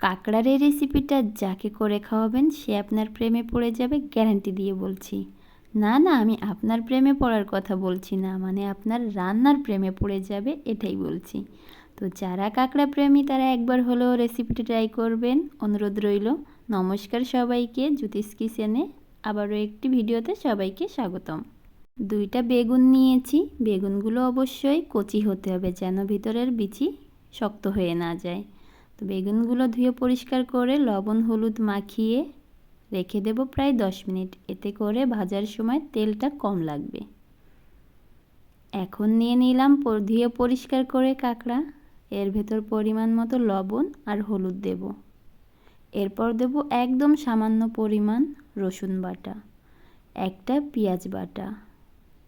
কাঁকড়ার এই রেসিপিটা যাকে করে খাওয়াবেন, সে আপনার প্রেমে পড়ে যাবে গ্যারান্টি দিয়ে বলছি। না না, আমি আপনার প্রেমে পড়ার কথা বলছি না মানে আপনার রান্নার প্রেমে পড়ে যাবে, এটাই বলছি। তো যারা কাঁকড়া প্রেমী, তারা একবার হলেও রেসিপিটা ট্রাই করবেন। অনুরোধ রইল। নমস্কার সবাইকে জ্যোতিষ কিচেনে আবারও একটি ভিডিওতে সবাইকে স্বাগতম। দুইটা বেগুন নিয়েছি। বেগুনগুলো অবশ্যই কচি হতে হবে, যেন ভিতরের বিচি শক্ত হয়ে না যায়। তো বেগুনগুলো ধুয়ে পরিষ্কার করে লবণ, হলুদ মাখিয়ে রেখে দেব প্রায় দশ মিনিট। এতে করে ভাজার সময় তেলটা কম লাগবে। এখন নিয়ে নিলাম ধুয়ে পরিষ্কার করে কাঁকড়া। এর ভেতর পরিমাণ মতো লবণ আর হলুদ দেব। এরপর দেব একদম সামান্য পরিমাণ রসুন বাটা, একটা পেঁয়াজ বাটা,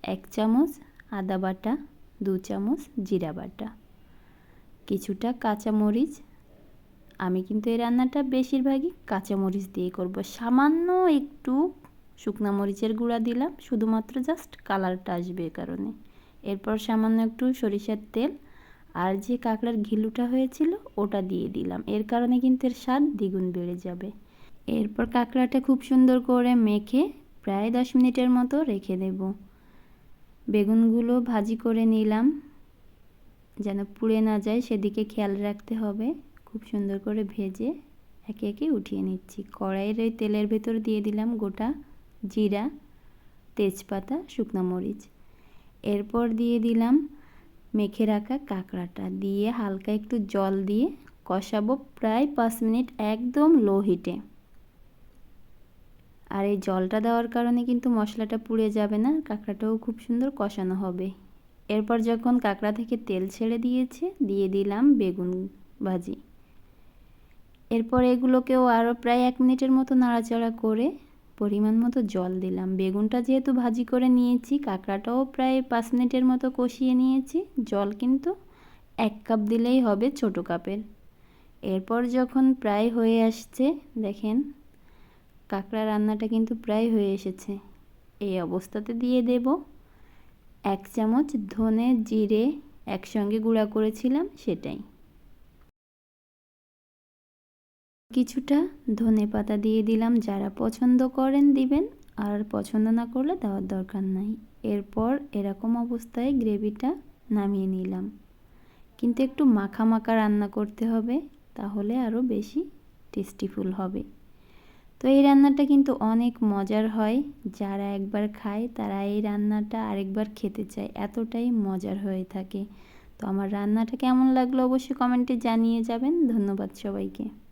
এক চামচ আদা বাটা, দু চামচ জিরা বাটা, কিছুটা কাঁচামরিচ আমি কিন্তু এই রান্নাটা বেশিরভাগই কাঁচামরিচ দিয়ে করব। সামান্য একটু শুকনা মরিচের গুঁড়া দিলাম, শুধুমাত্র জাস্ট কালারটা আসবে এ কারণে। এরপর সামান্য একটু সরিষার তেল আর যে কাঁকড়ার ঘিলুটা হয়েছিল ওটা দিয়ে দিলাম। এর কারণে কিন্তু এর স্বাদ দ্বিগুণ বেড়ে যাবে। এরপর কাঁকড়াটা খুব সুন্দর করে মেখে প্রায় দশ মিনিটের মতো রেখে দেব। বেগুনগুলো ভাজি করে নিলাম। যেন পুড়ে না যায়, সেদিকে খেয়াল রাখতে হবে। খুব সুন্দর করে ভেজে একে একে উঠিয়ে নিচ্ছি। কড়াইয়ের ওই তেলের ভেতর দিয়ে দিলাম গোটা জিরা, তেজপাতা, শুকনো মরিচ। এরপর দিয়ে দিলাম মেখে রাখা কাঁকড়াটা। দিয়ে হালকা একটু জল দিয়ে কষাবো প্রায় পাঁচ মিনিট একদম লো হিটে। আর এই জলটা দেওয়ার কারণে কিন্তু মশলাটা পুড়ে যাবে না, কাঁকড়াটাও খুব সুন্দর কষানো হবে। এরপর যখন কাঁকড়া থেকে তেল ছেড়ে দিয়েছে, দিয়ে দিলাম বেগুন ভাজি। এরপর এগুলোকেও আরও প্রায় এক মিনিটের মতো নাড়াচাড়া করে পরিমাণ মতো জল দিলাম। বেগুনটা যেহেতু ভাজি করে নিয়েছি, কাঁকড়াটাও প্রায় পাঁচ মিনিটের মতো কষিয়ে নিয়েছি। জল কিন্তু এক কাপ দিলেই হবে ছোটো কাপের। এরপর যখন প্রায় হয়ে আসছে, দেখেন কাঁকড়া রান্নাটা কিন্তু প্রায় হয়ে এসেছে। এই অবস্থাতে দিয়ে দেব এক চামচ ধনে জিরে একসঙ্গে গুঁড়া করেছিলাম সেটাই। কিছুটা ধনে পাতা দিয়ে দিলাম। যারা পছন্দ করেন দিবেন, আর পছন্দ না করলে দেওয়ার দরকার নাই। এরপর এরকম অবস্থায় গ্রেভিটা নামিয়ে নিলাম। কিন্তু একটু মাখা মাখা রান্না করতে হবে, তাহলে আরও বেশি টেস্টিফুল হবে। তো এই রান্নাটা কিন্তু অনেক মজার হয়। যারা একবার খায়, তারা এই রান্নাটা আরেকবার খেতে চায়। এতটাই মজার হয়ে থাকে। তো আমার রান্নাটা কেমন লাগল অবশ্যই কমেন্টে জানিয়ে যাবেন। ধন্যবাদ সবাইকে।